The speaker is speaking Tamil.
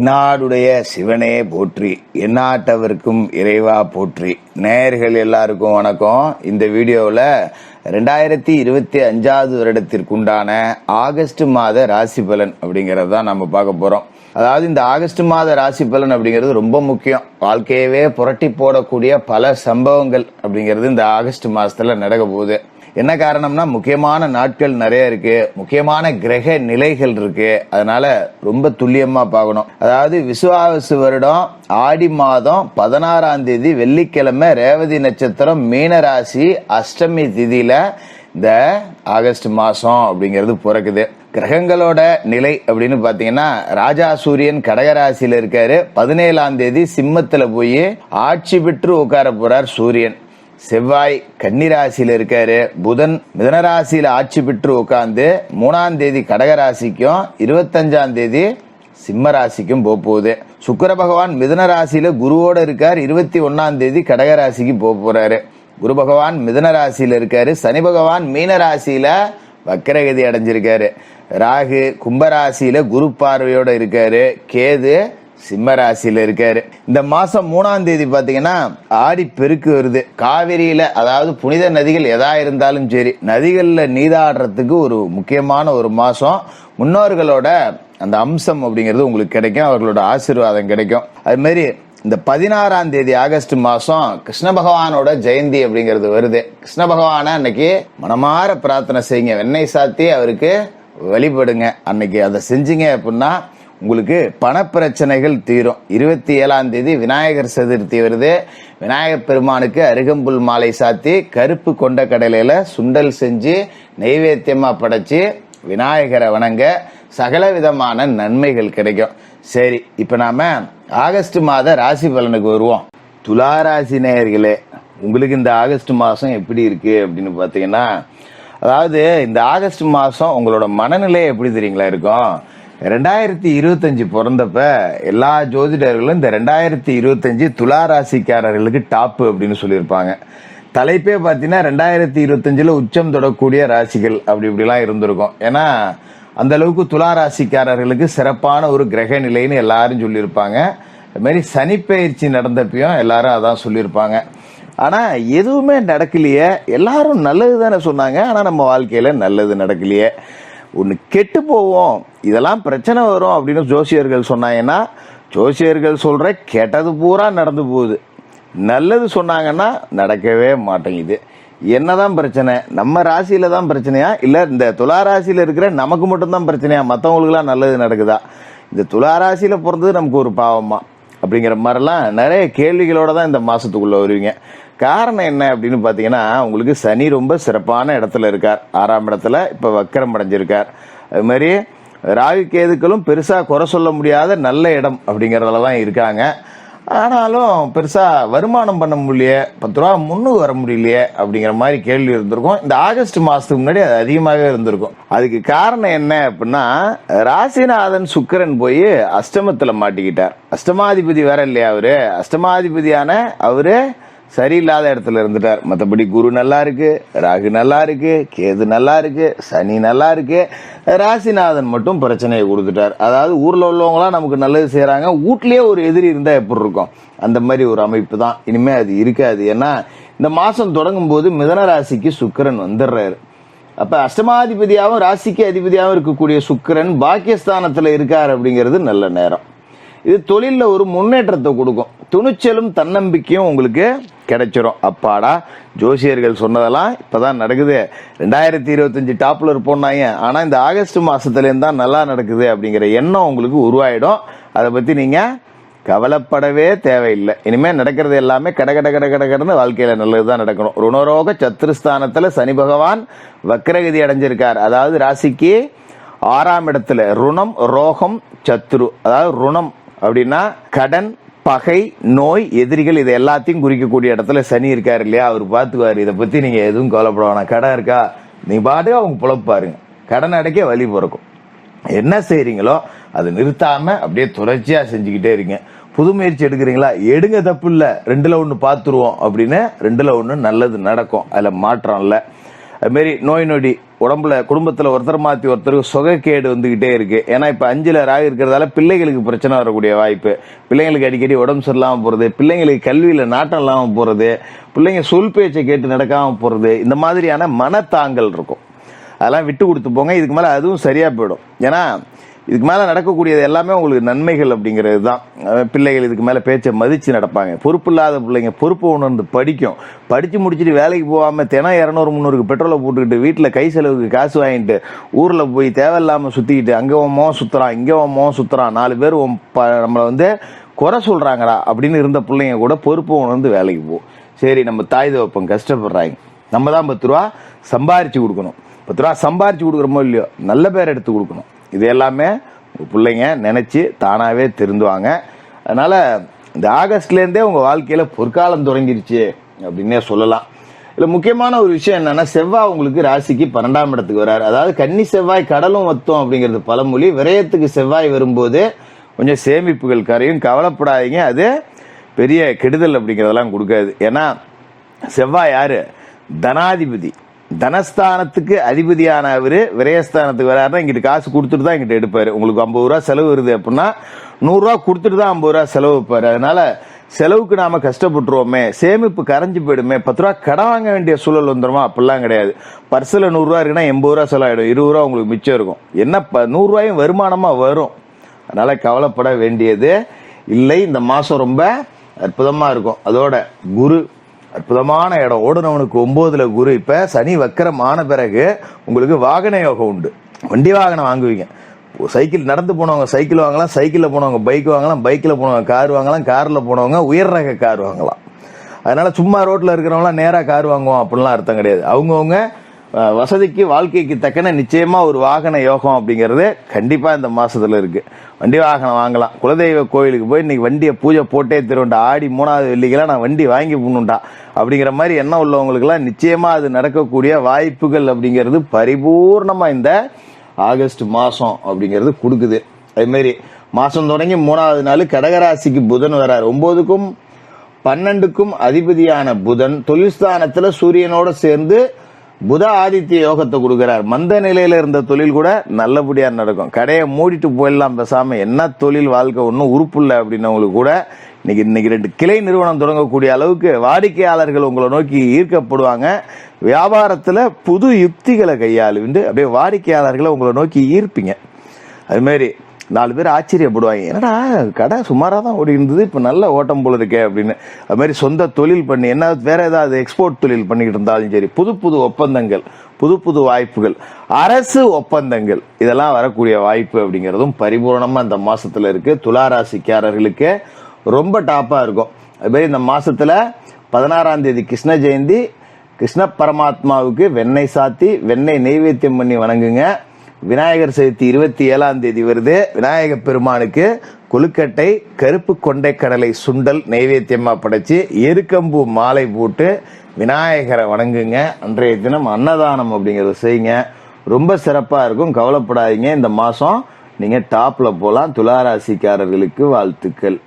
என்னாடுடைய சிவனே போற்றி எந்நாட்டவருக்கும் இறைவா போற்றி. நேயர்கள் எல்லாருக்கும் வணக்கம். இந்த வீடியோவில் ரெண்டாயிரத்தி இருபத்தி அஞ்சாவது வருடத்திற்குண்டான ஆகஸ்ட் மாத ராசி பலன் அப்படிங்கிறது தான் நம்ம பார்க்க போகிறோம் அதாவது இந்த ஆகஸ்ட் மாத ராசி பலன் அப்படிங்கிறது ரொம்ப முக்கியம். வாழ்க்கையவே புரட்டி போடக்கூடிய பல சம்பவங்கள் அப்படிங்கிறது இந்த ஆகஸ்ட் மாதத்தில் நடக்க போகுது. என்ன காரணம்னா முக்கியமான நாட்கள் நிறைய இருக்கு. முக்கியமான கிரக நிலைகள் இருக்கு. அதனால ரொம்ப துல்லியமா பார்க்கணும். அதாவது விசுவாவசு வருடம் ஆடி மாதம் பதினாறாம் தேதி வெள்ளிக்கிழமை ரேவதி நட்சத்திரம் மீனராசி அஷ்டமி திதியில இந்த ஆகஸ்ட் மாசம் அப்படிங்கிறது பிறக்குது. கிரகங்களோட நிலை அப்படின்னு பாத்தீங்கன்னா ராஜா சூரியன் கடகராசியில இருக்காரு. பதினேழாம் தேதி சிம்மத்துல போய் ஆட்சி பெற்று உட்கார போறார் சூரியன். செவ்வாய் கன்னிராசியில் இருக்காரு. புதன் மிதனராசியில் ஆட்சி பெற்று உட்காந்து மூணாம் தேதி கடகராசிக்கும் இருபத்தஞ்சாம் தேதி சிம்ம ராசிக்கும் போக போகுது. சுக்கர பகவான் மிதன ராசியில குருவோட இருக்கார். இருபத்தி ஒன்னாம் தேதி கடகராசிக்கு போக போறாரு. குரு பகவான் மிதன ராசியில இருக்காரு. சனி பகவான் மீன ராசியில வக்கரகதி அடைஞ்சிருக்காரு. ராகு கும்பராசியில குரு பார்வையோட இருக்காரு. கேது சிம்ம ராசியில இருக்காரு. இந்த மாசம் மூணாம் தேதி பாத்தீங்கன்னா ஆடி பெருக்கு வருது. காவிரியில அதாவது புனித நதிகள் எதா இருந்தாலும் சரி நதிகள்ல நீதாடுறதுக்கு ஒரு முக்கியமான ஒரு மாசம். முன்னோர்களோட அந்த அம்சம் அப்படிங்கிறது உங்களுக்கு கிடைக்கும். அவர்களோட ஆசீர்வாதம் கிடைக்கும். அது மாதிரி இந்த பதினாறாம் தேதி ஆகஸ்ட் மாசம் கிருஷ்ண பகவானோட ஜெயந்தி அப்படிங்கிறது வருது. கிருஷ்ண பகவான அன்னைக்கு மனமாற பிரார்த்தனை செய்யுங்க. வெண்ணெய் சாத்தி அவருக்கு வழிபடுங்க. அன்னைக்கு அதை செஞ்சீங்க அப்படின்னா உங்களுக்கு பணப்பிரச்சனைகள் தீரும். இருபத்தி ஏழாம் தேதி விநாயகர் சதுர்த்தி வருது. விநாயகர் பெருமானுக்கு அருகம்புல் மாலை சாத்தி கருப்பு கொண்ட கடலையில் சுண்டல் செஞ்சு நெய்வேத்தியமாக படைச்சி விநாயகரை வணங்க சகல விதமான நன்மைகள் கிடைக்கும். சரி இப்போ நாம ஆகஸ்ட் மாத ராசி பலனுக்கு வருவோம். துலா ராசி நேயர்களே உங்களுக்கு இந்த ஆகஸ்ட் மாதம் எப்படி இருக்குது அப்படின்னு பார்த்தீங்கன்னா அதாவது இந்த ஆகஸ்ட் மாதம் உங்களோட மனநிலை எப்படி தெரியுங்களா இருக்கும்? ரெண்டாயிரத்தி இருபத்தஞ்சு பிறந்தப்ப எல்லா ஜோதிடர்களும் இந்த ரெண்டாயிரத்தி இருபத்தஞ்சு துலா ராசிக்காரர்களுக்கு டாப்பு அப்படின்னு சொல்லியிருப்பாங்க. தலைப்பே பார்த்தீங்கன்னா ரெண்டாயிரத்தி இருபத்தஞ்சில் உச்சம் தொடக்கூடிய ராசிகள் அப்படி இப்படிலாம் இருந்திருக்கும். ஏன்னா அந்த அளவுக்கு துலா ராசிக்காரர்களுக்கு சிறப்பான ஒரு கிரக நிலைன்னு எல்லாரும் சொல்லியிருப்பாங்க. அதுமாரி சனிப்பெயர்ச்சி நடந்தப்பையும் எல்லாரும் அதான் சொல்லியிருப்பாங்க. ஆனால் எதுவுமே நடக்கலையே. எல்லாரும் நல்லது தானே சொன்னாங்க. ஆனால் நம்ம வாழ்க்கையில் நல்லது நடக்கலையே. ஒன்று கெட்டு போவோம் இதெல்லாம் பிரச்சனை வரும் அப்படின்னு ஜோசியர்கள் சொன்னாங்கன்னா ஜோசியர்கள் சொல்கிற கெட்டது பூரா நடந்து போகுது. நல்லது சொன்னாங்கன்னா நடக்கவே மாட்டேங்குது. என்னதான் பிரச்சனை? நம்ம ராசியில தான் பிரச்சனையா? இல்லை இந்த துலா ராசியில் இருக்கிற நமக்கு மட்டும்தான் பிரச்சனையா? மற்றவங்களுக்குலாம் நல்லது நடக்குதா? இந்த துலா ராசியில் பிறந்தது நமக்கு ஒரு பாவமா? அப்படிங்கிற மாதிரிலாம் நிறைய கேள்விகளோட தான் இந்த மாதத்துக்குள்ளே வருவீங்க. காரணம் என்ன அப்படின்னு பார்த்தீங்கன்னா உங்களுக்கு சனி ரொம்ப சிறப்பான இடத்துல இருக்கார். ஆறாம் இடத்துல இப்போ வக்கரம் அடைஞ்சிருக்கார். அது மாதிரி ராகு கேதுக்களும் பெருசாக குறை சொல்ல முடியாத நல்ல இடம் அப்படிங்கிறதுல தான் இருக்காங்க. ஆனாலும் பெருசாக வருமானம் பண்ண முடியலையே பத்து ரூபா முன்னுக்கு வர முடியலையே அப்படிங்கிற மாதிரி கேள்வி இருந்திருக்கும். இந்த ஆகஸ்ட் மாதத்துக்கு முன்னாடி அது அதிகமாகவே இருந்திருக்கும். அதுக்கு காரணம் என்ன அப்படின்னா ராசிநாதன் சுக்கிரன் போய் அஷ்டமத்தில் மாட்டிக்கிட்டார். அஷ்டமாதிபதி வேற இல்லையா அவரு? அஷ்டமாதிபதியான அவரு சரியில்லாத இடத்துல இருந்துட்டார். மற்றபடி குரு நல்லா இருக்கு ராகு நல்லா இருக்கு கேது நல்லா இருக்கு சனி நல்லா இருக்கு. ராசிநாதன் மட்டும் பிரச்சனையை கொடுத்துட்டார். அதாவது ஊரில் உள்ளவங்களாம் நமக்கு நல்லது செய்கிறாங்க வீட்லேயே ஒரு எதிரி இருந்தால் எப்படி இருக்கும்? அந்த மாதிரி ஒரு அமைப்பு தான். இனிமேல் அது இருக்காது. ஏன்னா இந்த மாதம் தொடங்கும் போது மிதன ராசிக்கு சுக்கிரன் வந்துடுறாரு. அப்போ அஷ்டமாதிபதியாகவும் ராசிக்கு அதிபதியாகவும் இருக்கக்கூடிய சுக்கிரன் பாக்கியஸ்தானத்தில் இருக்கார் அப்படிங்கிறது நல்ல நேரம். இது தொழிலில் ஒரு முன்னேற்றத்தை கொடுக்கும். துணிச்சலும் தன்னம்பிக்கையும் உங்களுக்கு கிடைச்சிரும். அப்பாடா ஜோசியர்கள் சொன்னதெல்லாம் இப்போதான் நடக்குது. ரெண்டாயிரத்தி இருபத்தஞ்சு டாப்பில் இருப்போம்னாங்க. ஆனால் இந்த ஆகஸ்ட் மாதத்துலேருந்து தான் நல்லா நடக்குது அப்படிங்கிற எண்ணம் உங்களுக்கு உருவாயிடும். அதை பற்றி நீங்கள் கவலைப்படவே தேவையில்லை. இனிமேல் நடக்கிறது எல்லாமே கட கட கட கட கடன்னு நல்லது தான் நடக்கணும். ருணரோக சத்ருஸ்தானத்தில் சனி பகவான் வக்ரகதி அடைஞ்சிருக்கார். அதாவது ராசிக்கு ஆறாம் இடத்துல ருணம் ரோகம் சத்ரு. அதாவது ருணம் அப்படின்னா கடன் பகை நோய் எதிரிகள் இதை எல்லாத்தையும் குறிக்கக்கூடிய இடத்துல சனி இருக்காரு இல்லையா? அவர் பார்த்துக்குவார். இதை பத்தி நீங்க எதுவும் கவலைப்பட வேணாம். கடன் இருக்கா? நீ பாட்டு அவங்க புலப்பாருங்க கடன் அடைக்க வழி பிறக்கும். என்ன செய்றீங்களோ அதை நிறுத்தாம அப்படியே தொடர்ச்சியா செஞ்சுக்கிட்டே இருங்க. புது முயற்சி எடுக்கிறீங்களா? எடுங்க தப்பு இல்ல. ரெண்டுல ஒண்ணு பாத்துருவோம் அப்படின்னு ரெண்டுல ஒண்ணு நல்லது நடக்கும். அதுல மாற்றம் இல்லை. அதுமாரி நோய் நொடி உடம்புல குடும்பத்துல ஒருத்தர் மாத்தி ஒருத்தருக்கு சுகக்கேடு வந்துகிட்டே இருக்கு. ஏன்னா இப்ப அஞ்சுல ராகு இருக்கிறதால பிள்ளைகளுக்கு பிரச்சனை வரக்கூடிய வாய்ப்பு. பிள்ளைங்களுக்கு அடிக்கடி உடம்பு சரியில்லாம போறது பிள்ளைங்களுக்கு கல்வியில நாட்டம் இல்லாம போறது பிள்ளைங்க சொல் பேச்சை கேட்டு நடக்காம போறது இந்த மாதிரியான மனத்தாங்கல் இருக்கும். அதெல்லாம் விட்டு கொடுத்து போங்க இதுக்கு மேல அதுவும் சரியா போயிடும். ஏன்னா இதுக்கு மேலே நடக்கக்கூடியது எல்லாமே உங்களுக்கு நன்மைகள் அப்படிங்கிறது தான். பிள்ளைகள் இதுக்கு மேலே பேச்சை மதித்து நடப்பாங்க. பொறுப்பு இல்லாத பிள்ளைங்க பொறுப்பு உணர்ந்து படிக்கும். படித்து முடிச்சுட்டு வேலைக்கு போகாமல் தினம் இரநூறு முந்நூறுக்கு பெட்ரோலை போட்டுக்கிட்டு வீட்டில் கை செலவுக்கு காசு வாங்கிட்டு ஊரில் போய் தேவையில்லாமல் சுற்றிக்கிட்டு அங்கே ஓமோ சுற்றுறான் இங்கே ஓமோ சுற்றுறான் நாலு பேர் உன் ப- நம்மளை வந்து குறை சொல்கிறாங்கடா அப்படின்னு இருந்த பிள்ளைங்க கூட பொறுப்பு உணர்ந்து வேலைக்கு போகும் சரி நம்ம தாய் தவப்பம் கஷ்டப்படுறாங்க. நம்ம தான் பத்து ரூபா சம்பாரிச்சு கொடுக்கணும். பத்து ரூபா சம்பாரிச்சு கொடுக்குறோமோ இல்லையோ நல்ல பேர் எடுத்து கொடுக்கணும். இது எல்லாமே பிள்ளைங்க நினச்சி தானாகவே திருந்துவாங்க. அதனால் இந்த ஆகஸ்ட்லேருந்தே உங்கள் வாழ்க்கையில் பொற்காலம் தொடங்கிருச்சு அப்படின்னே சொல்லலாம். இதில் முக்கியமான ஒரு விஷயம் என்னென்னா செவ்வாய் உங்களுக்கு ராசிக்கு பன்னெண்டாம் இடத்துக்கு வராரு. அதாவது கன்னி செவ்வாய் கடலும் வத்தம் அப்படிங்கிறது பழமொழி. விரயத்துக்கு செவ்வாய் வரும்போது கொஞ்சம் சேமிப்புகள் கரையும். கவலைப்படாதீங்க. அது பெரிய கெடுதல் அப்படிங்கிறதெல்லாம் கொடுக்காது. ஏன்னா செவ்வாய் யார்? தனாதிபதி. தனஸ்தானத்துக்கு அதிபதியான அவர் விரயஸ்தானத்துக்கு வராருன்னா இங்கிட்டு காசு கொடுத்துட்டு தான் இங்கிட்ட எடுப்பார். உங்களுக்கு ஐம்பது ரூபா செலவு வருது அப்படின்னா நூறுரூவா கொடுத்துட்டு தான் ஐம்பது ரூபா செலவு வைப்பார். அதனால செலவுக்கு நாம கஷ்டப்பட்டுருவோமே சேமிப்பு கரைஞ்சு போயிடுமே பத்து ரூபா கடன் வாங்க வேண்டிய சூழல் வந்துருமா? அப்படிலாம் கிடையாது. பர்சில் நூறுரூவா இருக்குன்னா எண்பது ரூபா செலவாயிடும் இருபது ரூபா உங்களுக்கு மிச்சம் இருக்கும். என்ன ப- நூறுரூவாயும் வருமானமாக வரும். அதனால கவலைப்பட வேண்டியது இல்லை. இந்த மாதம் ரொம்ப அற்புதமாக இருக்கும். அதோட குரு அற்புதமான இடம். ஓடுனவனுக்கு ஒன்பதுல குரு. இப்ப சனி வக்கரம் ஆன பிறகு உங்களுக்கு வாகன யோகம் உண்டு. வண்டி வாகனம் வாங்குவீங்க. சைக்கிள் நடந்து போனவங்க சைக்கிள் வாங்கலாம் சைக்கிளில் போனவங்க பைக் வாங்கலாம் பைக்கில் போனவங்க கார் வாங்கலாம் காரில் போனவங்க உயர் ரக கார் வாங்கலாம். அதனால சும்மா ரோட்டில் இருக்கிறவங்களாம் நேராக கார் வாங்குவோம். அப்படின்லாம் அர்த்தம் கிடையாது. அவங்கவுங்க வசதிக்கு வாழ்க்கைக்கு தக்கன நிச்சயமா ஒரு வாகன யோகம் அப்படிங்கிறது கண்டிப்பா இந்த மாசத்துல இருக்கு. வண்டி வாகனம் வாங்கலாம். குலதெய்வ கோயிலுக்கு போய் இன்னைக்கு வண்டியை பூஜை போட்டே திருவண்டா ஆடி மூணாவது வெள்ளிக்கெல்லாம் நான் வண்டி வாங்கி போகணுண்டா அப்படிங்கிற மாதிரி எண்ணம் உள்ளவங்களுக்கெல்லாம் நிச்சயமா அது நடக்கக்கூடிய வாய்ப்புகள் அப்படிங்கிறது பரிபூர்ணமா இந்த ஆகஸ்ட் மாசம் அப்படிங்கிறது கொடுக்குது. அதுமாரி மாதம் மாசம் தொடங்கி மூணாவது நாள் கடகராசிக்கு புதன் வராரு. ஒன்பதுக்கும் பன்னெண்டுக்கும் அதிபதியான புதன் தொழில்ஸ்தானத்தில் சூரியனோட சேர்ந்து புத ஆதித்ய யோகத்தை கொடுக்கிறார். மந்த நிலையில இருந்த தொழில் கூட நல்லபடியா நடக்கும். கடையை மூடிட்டு போயிடலாம் பேசாம என்ன தொழில் வாழ்க்கை ஒன்றும் உறுப்பு இல்லை அப்படின்னவங்களுக்கு கூட இன்னைக்கு இன்னைக்கு ரெண்டு கிளை நிறுவனம் தொடங்கக்கூடிய அளவுக்கு வாடிக்கையாளர்கள் உங்களை நோக்கி ஈர்க்கப்படுவாங்க. வியாபாரத்துல புது யுக்திகளை கையாளுண்டு அப்படியே வாடிக்கையாளர்களை உங்களை நோக்கி ஈர்ப்பீங்க. அதுமாரி நாலு பேர் ஆச்சரியப்படுவாங்க. என்னடா கடை சுமாராக தான் ஓடி இருந்தது இப்போ நல்ல ஓட்டம் போல இருக்கே அப்படின்னு. அது மாதிரி சொந்த தொழில் பண்ணி என்ன வேற ஏதாவது எக்ஸ்போர்ட் தொழில் பண்ணிக்கிட்டு இருந்தாலும் சரி புது புது ஒப்பந்தங்கள் புது புது வாய்ப்புகள் அரசு ஒப்பந்தங்கள் இதெல்லாம் வரக்கூடிய வாய்ப்பு அப்படிங்கிறதும் பரிபூர்ணமாக இந்த மாதத்தில் இருக்கு. துளாராசிக்காரர்களுக்கு ரொம்ப டாப்பாக இருக்கும். அதுமாரி இந்த மாதத்தில் பதினாறாம் தேதி கிருஷ்ண ஜெயந்தி கிருஷ்ண பரமாத்மாவுக்கு வெண்ணெய் சாத்தி வெண்ணெய் நெய்வேத்தியம் பண்ணி வணங்குங்க. விநாயகர் சதுர்த்தி இருபத்தி ஏழாம் தேதி வருது. விநாயக பெருமானுக்கு கொழுக்கட்டை கருப்பு கொண்டை கடலை சுண்டல் நைவேத்தியமாக படைச்சு எருக்கம்பூ மாலை போட்டு விநாயகரை வணங்குங்க. அன்றைய தினம் அன்னதானம் அப்படிங்கிறத செய்யுங்க. ரொம்ப சிறப்பாக இருக்கும். கவலைப்படாதீங்க. இந்த மாதம் நீங்கள் டாப்பில் போகலாம் துளாராசிக்காரர்களுக்கு வாழ்த்துக்கள்.